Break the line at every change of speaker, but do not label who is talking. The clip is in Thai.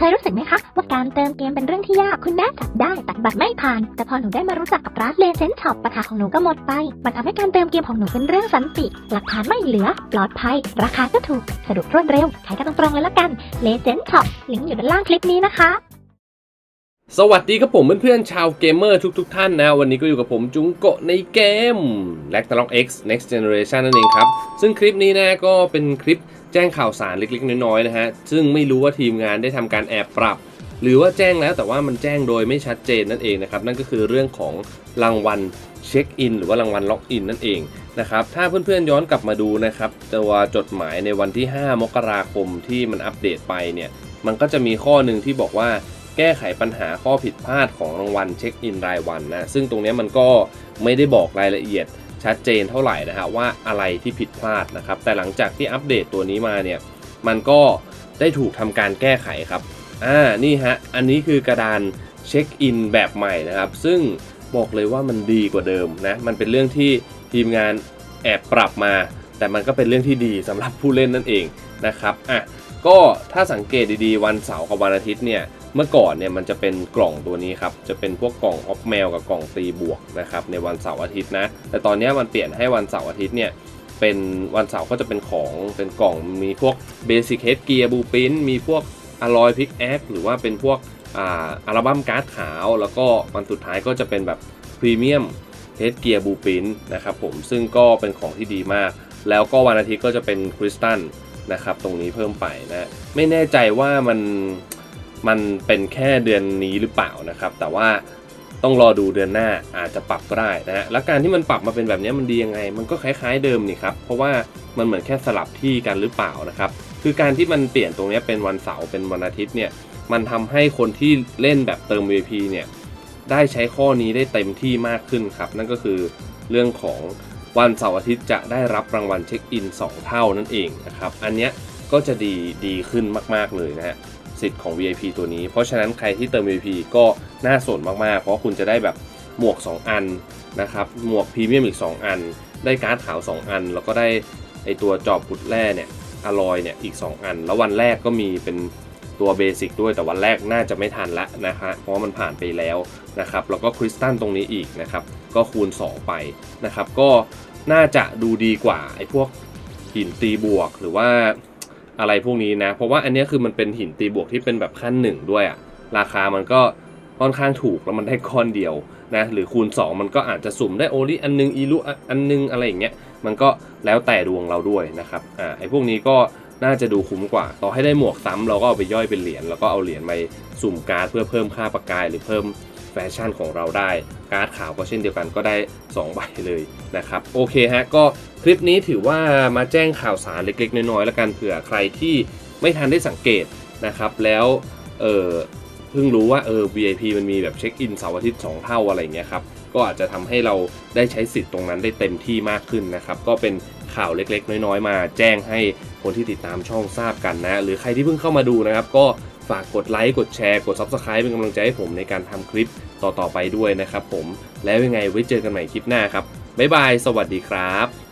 คยรู้สึกไหมคะ ว่าการเติมเกมเป็นเรื่องที่ยากคุณแม่จับได้ตัดบัตรไม่ผ่าน แต่พอหนูได้มารู้จักกับร้านเลเซนช็อปปัญหาของหนูก็หมดไป มันทำให้การเติมเกมของหนูเป็นเรื่องสันติ หลักฐานไม่เหลือ ปลอดภัย ราคาก็ถูก สะดวกรวดเร็วใช้กันตรงๆเลยละกันเลเซนช็อปลิงก์อยู่ด้านล่างคลิปนี้นะคะ
สวัสดีครับผมเพื่อนๆชาวเกมเมอร์ทุกๆทท่านนะ วันนี้ก็อยู่กับผมจุงโกะในเกม l a c t a l o g X Next Generation นั่นเองครับ ซึ่งคลิปนี้นะก็เป็นคลิป แจ้งข่าวสารเล็กๆ น้อยๆนะฮะซึ่งไม่รู้ว่าทีมงานได้ทำการแอบปรับ หรือว่าแจ้งแล้วแต่ว่ามันแจ้งโดยไม่ชัดเจนนั่นเองนะครับนั่นก็คือเรื่องของรางวัลเช็คอินหรือว่ารางวัลล็อกอินนั่นเองนะครับถ้าเพื่อนๆย้อนกลับมาดูนะครับตัวจดหมายในวันที่ 5 มกราคมที่มันอัปเดตไปเนี่ยมันก็จะมีข้อหนึ่งที่บอกว่าแก้ไขปัญหาข้อผิดพลาดของรางวัลเช็คอินรายวันนะซึ่งตรงนี้มันก็ไม่ได้บอกรายละเอียด ชัดเจนเท่าไหร่นะฮะว่าอะไรที่ผิดพลาดนะครับ แต่หลังจากที่อัปเดตตัวนี้มาเนี่ยมันก็ได้ถูกทำการแก้ไขครับอ่านี่ฮะอันนี้คือกระดานเช็คอินแบบใหม่นะครับ ซึ่งบอกเลยว่ามันดีกว่าเดิมนะมันเป็นเรื่องที่ทีมงานแอบปรับมา แต่มันก็เป็นเรื่องที่ดีสำหรับผู้เล่นนั่นเองนะครับอะก็ถ้าสังเกตดีๆ วันเสาร์กับวันอาทิตย์เนี่ย เมื่อก่อนเนี่ยมันจะเป็นกล่องตัวนี้ครับ จะเป็นพวกกล่องออฟแมวกับกล่องตีบวกนะครับในวันเสาร์อาทิตย์นะ แต่ตอนนี้มันเปลี่ยนให้วันเสาร์อาทิตย์เนี่ยเป็นวันเสาร์ก็จะเป็นของเป็นกล่องมีพวกเบสิ c เฮดเกียร์บูปินมีพวกอลอยพิกแอคหรือว่าเป็นพวกอ่าอัลบั้มการ์ดขาว แล้วก็วันสุดท้ายก็จะเป็นแบบพรีเมียมเฮดเกียร์บูปินนะครับผมซึ่งก็เป็นของที่ดีมาก แล้วก็วันอาทิตย์ก็จะเป็นคริสตัลนะครับตรงนี้เพิ่มไปนะ ไม่แน่ใจว่ามัน มันเป็นแค่เดือนนี้หรือเปล่านะครับ แต่ว่าต้องรอดูเดือนหน้าอาจจะปรับก็ได้นะฮะแล้วการที่มันปรับมาเป็นแบบนี้มันดียังไง มันก็คล้ายๆเดิมนี่ครับ เพราะว่ามันเหมือนแค่สลับที่กันหรือเปล่านะครับ คือการที่มันเปลี่ยนตรงนี้เป็นวันเสาร์เป็นวันอาทิตย์เนี่ย มันทำให้คนที่เล่นแบบเติม VP เนี่ย ได้ใช้ข้อนี้ได้เต็มที่มากขึ้นครับ นั่นก็คือเรื่องของวันเสาร์อาทิตย์จะได้รับรางวัลเช็คอิน 2 เท่านั่นเองนะครับ อันเนี้ยก็จะดีดีขึ้นมาก ๆเลยนะฮะ สิทธิ์ของ VIP ตัวนี้ เพราะฉะนั้นใครที่เติม VIP ก็น่าสนมากๆ เพราะคุณจะได้แบบหมวก 2 อันนะครับ หมวกพรีเมียมอีก 2 อัน ได้การ์ดขาว 2 อัน แล้วก็ได้ไอตัวจอบขุดแร่เนี่ยอลอยเนี่ยอีก 2 อัน แล้ววันแรกก็มีเป็นตัวเบสิกด้วยแต่วันแรกน่าจะไม่ทันละนะฮะเพราะว่ามันผ่านไปแล้วนะครับ แล้วก็คริสตัลตรงนี้อีกนะครับ ก็คูณ 2 ไปนะครับ ก็น่าจะดูดีกว่าไอ้พวกหินตีบวกหรือว่า อะไรพวกนี้นะ เพราะว่าอันนี้คือมันเป็นหินตีบวกที่เป็นแบบขั้นหนึ่งด้วยอะราคามันก็ค่อนข้างถูกแล้วมันได้ก้อนเดียวนะหรือคูณ 2 มันก็อาจจะสุ่มได้โอลิอันนึงอีลุอันนึงอะไรอย่างเงี้ยมันก็แล้วแต่ดวงเราด้วยนะครับอ่าไอ้พวกนี้ก็น่าจะดูคุ้มกว่า ต่อให้ได้หมวกซ้ำเราก็เอาไปย่อยเป็นเหรียญแล้วก็เอาเหรียญไปสุ่มการ์ดเพื่อเพิ่มค่าประกายหรือเพิ่ม แฟชั่นของเราได้ การ์ดขาวก็เช่นเดียวกันก็ได้ 2 ใบเลยนะครับ โอเคฮะ ก็คลิปนี้ถือว่ามาแจ้งข่าวสารเล็กๆ น้อยๆแล้วกันเผื่อใครที่ไม่ทันได้สังเกตนะครับ แล้วเออเพิ่งรู้ว่าเออ VIP มันมีแบบเช็คอินเสาร์อาทิตย์2เท่าอะไรเงี้ยครับ ก็อาจจะทำให้เราได้ใช้สิทธิ์ตรงนั้นได้เต็มที่มากขึ้นนะครับ ก็เป็นข่าวเล็กๆ น้อยๆ มาแจ้งให้คนที่ติดตามช่องทราบกันนะ หรือใครที่เพิ่งเข้ามาดูนะครับ ก็ ฝากกดไลค์กดแชร์กด Subscribe เป็นกำลังใจให้ผมในการทำคลิปต่อๆไปด้วยนะครับผมแล้วยังไงไว้เจอกันใหม่คลิปหน้าครับบ๊ายบาย สวัสดีครับ